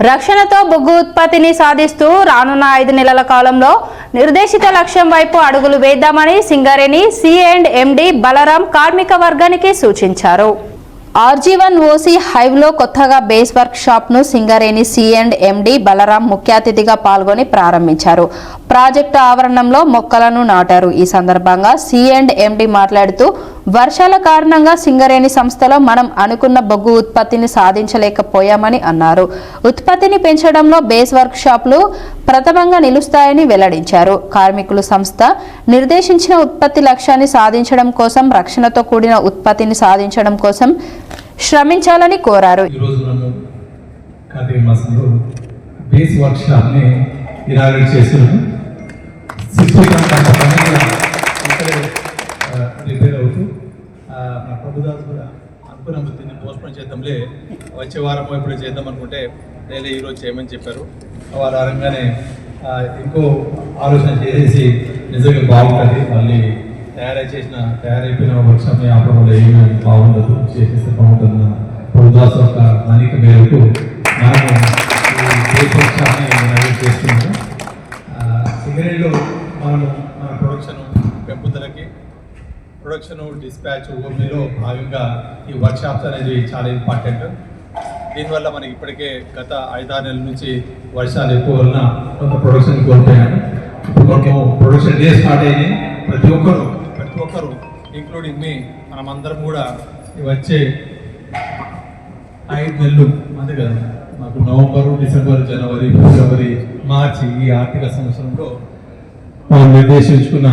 రక్షణతో బొగ్గు ఉత్పత్తిని సాధిస్తూ రానున్న ఐదు నెలల కాలంలో నిర్దేశిత లక్ష్యం వైపు అడుగులు వేద్దామని Singareni C and MD Balaram కార్మిక వర్గానికి సూచించారు. ఆర్జీవన్ ఓసీ హైవ్లో కొత్తగా base work షాప్ను Singareni C and MD Balaram ముఖ్య అతిథిగా పాల్గొని ప్రారంభించారు. ప్రాజెక్టు ఆవరణంలో మొక్కలను నాటారు. ఈ సందర్భంగా సి అండ్ ఎండి మాట్లాడుతూ వర్షాల కారణంగా సింగరేణి సంస్థలో మనం అనుకున్న బొగ్గు ఉత్పత్తిని సాధించలేకపోయామని అన్నారు. ఉత్పత్తిని పెంచడంలో బేస్ వర్క్ షాపులు ప్రథమంగా నిలుస్తాయని వెల్లడించారు. కార్మికులు సంస్థ నిర్దేశించిన ఉత్పత్తి లక్ష్యాన్ని సాధించడం కోసం రక్షణతో కూడిన ఉత్పత్తిని సాధించడం కోసం శ్రమించాలని కోరారు. బేస్ వర్క్ షాప్ని చేస్తున్నాము సిక్స్టీ ఇక్కడే రిపేర్ అవుతూ ఆ, మన ప్రభుదాస్ కూడా అనుకున్న వృత్తిని పోస్ట్పోన్ చేద్దాంలే. వచ్చే వారం ఇప్పుడు చేద్దాం అనుకుంటే నేను ఈరోజు చేయమని చెప్పారు. వారు అరంగానే ఇంకో ఆలోచన చేసేసి నిజంగా బాగుంటుంది. మళ్ళీ తయారై చేసిన తయారైపోయిన వర్క్షాప్ని ఆపడంలో ఏమీ బాగుండదు. చేసేస్తే బాగుంటుంది ప్రభుదాస్ యొక్క మనిక మేరకు మనము ఈ వర్క్షాప్ని చేస్తున్నాము. సింగరేణిలో మనము ప్రొడక్షన్ డిస్పాచ్ ఓపీలో భాగంగా ఈ వర్క్షాప్స్ అనేది చాలా ఇంపార్టెంట్ దీనివల్ల మనకి ఇప్పటికే గత ఐదారు నెలల నుంచి వర్షాలు ఎక్కువ వలన కొంత ప్రొడక్షన్ కోల్పోయాను. ఇప్పుడు ప్రొడక్షన్ డే స్టార్ట్ అయ్యి ప్రతి ఒక్కరు ప్రతి ఒక్కరు ఇంక్లూడింగ్ మీ మనమందరం కూడా వచ్చే ఐదు నెలలు అంతే కదా మాకు నవంబరు డిసెంబర్ జనవరి ఫిబ్రవరి మార్చి ఈ ఆర్థిక సంవత్సరంలో మనం నిర్దేశించుకున్న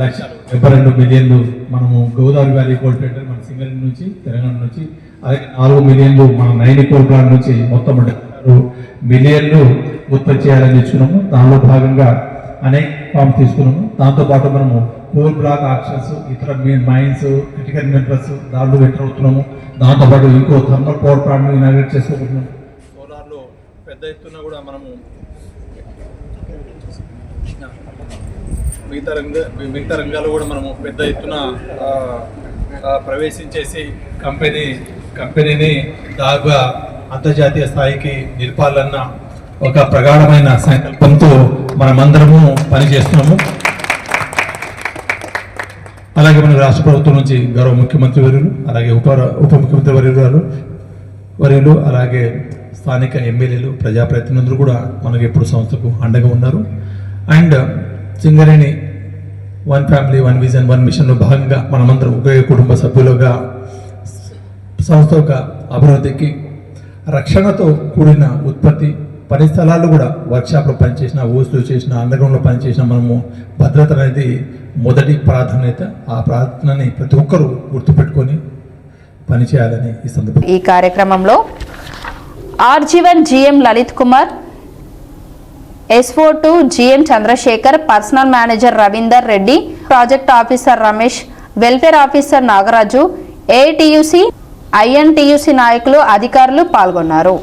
లక్ష డెబ్బై రెండు మిలియన్లు మనము గోదావరి వ్యాలీ కోల్ ఫెడర్ మన సింగరేణి నుంచి తెలంగాణ నుంచి అలాగే నాలుగు మిలియన్లు మన నైని కోల్ ప్లాంట్ నుంచి మొత్తం మిలియన్లు ఉత్పత్తి చేయాలని ఇచ్చుకున్నాము. దానిలో భాగంగా అనేక ఫామ్ తీసుకున్నాము. దాంతోపాటు మనము కోల్ బ్లాక్ ఆప్షన్స్ ఇతర మైన్స్ క్రిటికల్ మినరల్స్ దాంట్లో ఎంటర్ అవుతున్నాము దాంతోపాటు ఇంకో థర్మల్ పవర్ ప్లాంట్ ఇనాగ్రేట్ చేసుకోబోతున్నాము. సోలార్లో పెద్ద ఎత్తున కూడా మనము మిగతా రంగ మిగతా రంగాలు కూడా మనము పెద్ద ఎత్తున ప్రవేశించేసి కంపెనీ కంపెనీని దాదాపుగా అంతర్జాతీయ స్థాయికి నిలపాలన్న ఒక ప్రగాఢమైన సంకల్పంతో మనమందరము పనిచేస్తున్నాము. అలాగే మన రాష్ట్ర ప్రభుత్వం నుంచి గౌరవ ముఖ్యమంత్రి వర్యులు అలాగే ఉప ఉప ముఖ్యమంత్రి వర్యులు గారు వర్యులు అలాగే స్థానిక ఎమ్మెల్యేలు ప్రజాప్రతినిధులు కూడా మనకి ఎప్పుడు సంస్థకు అండగా ఉన్నారు. And Singareni one family one vision one మిషన్లో భాగంగా మనమందరం ఒకే కుటుంబ సభ్యులుగా సంస్థ యొక్క అభివృద్ధికి రక్షణతో కూడిన ఉత్పత్తి పని స్థలాలు కూడా వర్క్షాప్లో పనిచేసిన ఊసులో చేసిన అండర్గ్రౌండ్లో పనిచేసిన మనము భద్రత అనేది మొదటి ప్రాధాన్యత. ఆ ప్రార్థనని ప్రతి ఒక్కరూ గుర్తుపెట్టుకొని పనిచేయాలని ఈ సందర్భంగా ఈ కార్యక్రమంలో R G one GM Lalit Kumar SO two GM Chandrashekar personal manager Ravinder Reddy project officer Ramesh welfare officer Nagaraju ATUC INTUC నాయకులు అధికారులు పాల్గొన్నారు.